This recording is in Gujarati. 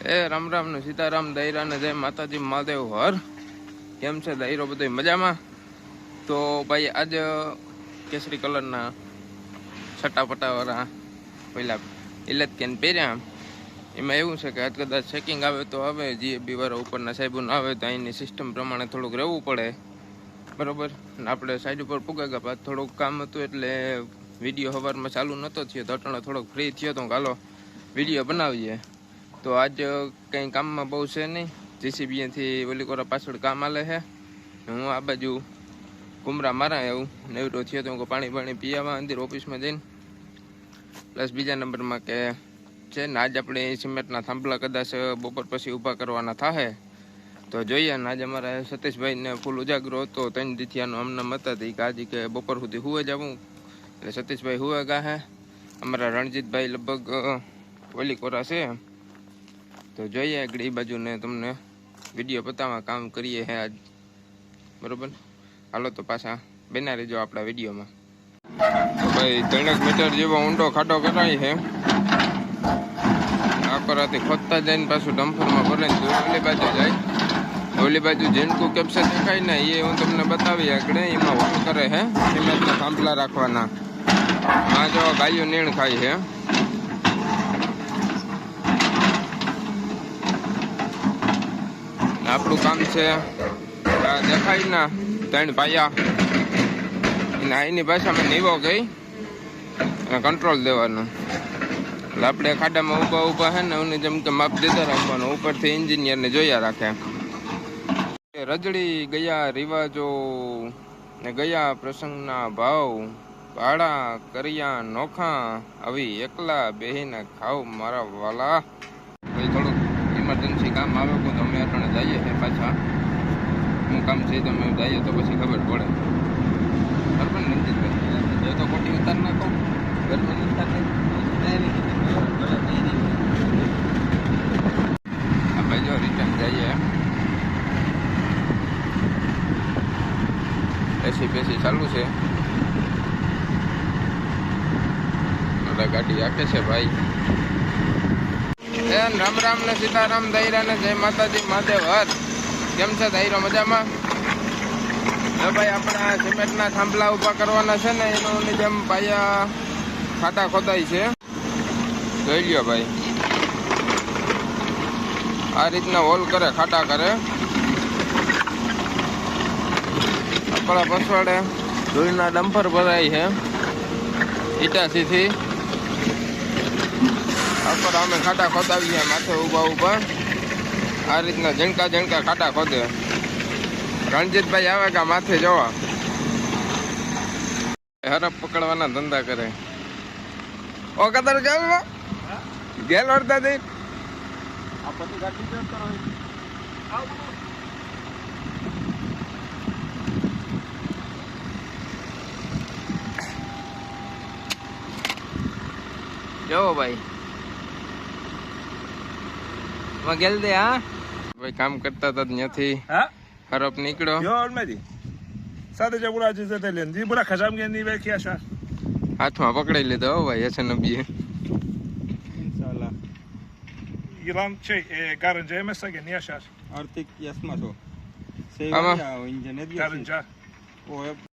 એ રામ રામનું સીતારામ, દૈરા ને જય માતાજી, મહાદેવ, હર. કેમ છે દૈરો બધો મજામાં? તો ભાઈ આજ કેસરી કલરના છટાપટાવાળા પેલા ઇલેત કેન પહેર્યા. એમાં એવું છે કે આજ કદાચ ચેકિંગ આવે તો આવે જીએબી વાળા ઉપરના સાહેબો આવે તો અહીંની સિસ્ટમ પ્રમાણે થોડુંક રહેવું પડે. બરોબર? આપણે સાઈડ ઉપર પુગાગા પાછ થોડુંક કામ હતું એટલે વીડિયો સવારમાં ચાલુ નહોતો થયો, તો અટાણે થોડોક ફ્રી થયો તો હાલો વીડિયો બનાવીએ. તો આજ કંઈ કામમાં બહુ છે નહીં. જીસીબીએથી ઓલી કોરા પાછળ કામ આલે છે. હું આ બાજુ કુમરા મારા એવું નેવડો થયો તો પાણી પાણી પીવા અંદર ઓફિસમાં જઈને. પ્લસ બીજા નંબરમાં કે છે ને આજ આપણે સિમેન્ટના થાંભલા કદાચ બપોર પછી ઊભા કરવાના થાહે. તો જોઈએ ને આજે અમારા સતીશભાઈને ફૂલ ઉજાગરો હતો. ત્રણ દીથિયાનો અમને હતી કે આજે કે બપોર સુધી હુવે જવું. એટલે સતીશભાઈ હુવે ગા હે અમારા રણજીતભાઈ લગભગ ઓલી કોરા છે. તો જોઈએ આગળ એ બાજુને તમને વીડિયો પતાવવા કામ કરીએ હે આજ. બરોબર? હાલો તો પાછા બેના રહેજો આપણા વિડીયોમાં ભાઈ, ત્રણેક મીટર જેવો ઊંડો ખાડો કરાય છે. આકરાથી ખોદતા જઈને પાછું ડમ્ફરમાં ભરે ઓલી બાજુ જાય. ઓલી બાજુ જેનકું કેપ્સર દેખાય ને એ હું તમને બતાવી આગળ, એમાં હોલ કરે છે? સિમેન્ટના થાંભલા રાખવાના. આ જો ગાયો નીણ ખાય છે. આપણું કામ છે. દેખાય ના, ત્રણ ભાયા અને અહીંની ભાષામાં નીવો ગઈ. અને કંટ્રોલ દેવાનો. એટલે આપણે ખાડામાં ઊભા ઊભા છે ને એની જેમ કે માપ દેતા રાખવાનું. ઉપરથી એન્જિનિયરને જોયા રાખે. રજડી ગયા રિવાજો ને ગયા પ્રસંગના ભાવ. ભાડા કર્યા નોખા, આવી એકલા બેહીને ખાવ મારા વાલા. ભાઈ થોડુંક ઇમરજન્સી કામ આવે તો અમે અટાણે જઈએ છે પાછા. હું કામ છે તમે જઈએ તો પછી ખબર પડે. બરાબર ને રંજીતભાઈ જો તો ખોટી ઉતાર નાખો. ગરમી આપણે જો રિટર્ન જઈએ. એસી પેસી ચાલુ છે. ગાડી આખે છે ભાઈ. રામ રામ ને સીતારામ દૈરા ને જય માતાજી મહાદેવ હર. કેમ છે દૈરો મજામાં? તો ભાઈ, આપણા સિમેન્ટના થાંભલા ઊભા કરવાના છે ને, એની જેમ પાયા ખાટા ખોદાય છે. જોઈ લ્યો ભાઈ. આ રીતના હોલ કરે, ખાટા કરે. આપણા પછવાડે ધૂળના ડમ્પર ભરાય છે, ઈટાસીથી. આપણા અમે ખાટા ખોદાવીએ, માથે ઊભા ઊભા. આ રીતના જણકા જણકા ખાટા ખોદે. રણજીતભાઈ આવે કે માથે જવા? હરફ પકડવાના ધંધા કરે. ઓ, કદર ગેલ ગેલ વળતા દઈ જો ભાઈ. માં ગેલ દે હા ભાઈ કામ કરતા હતા ત્યાંથી હા હરફ નીકળ્યો yo almadi sade jagura ji zata len di bura kazam gen ni be kiasha હાથમાં પકડી લીધો હો ભાઈ Hasan નબીએ ઇન્શાલ્લાહ iran şey e, garınca yemezse gen yaşar artık yasmaz o. Şey Ama- var ya o ince ne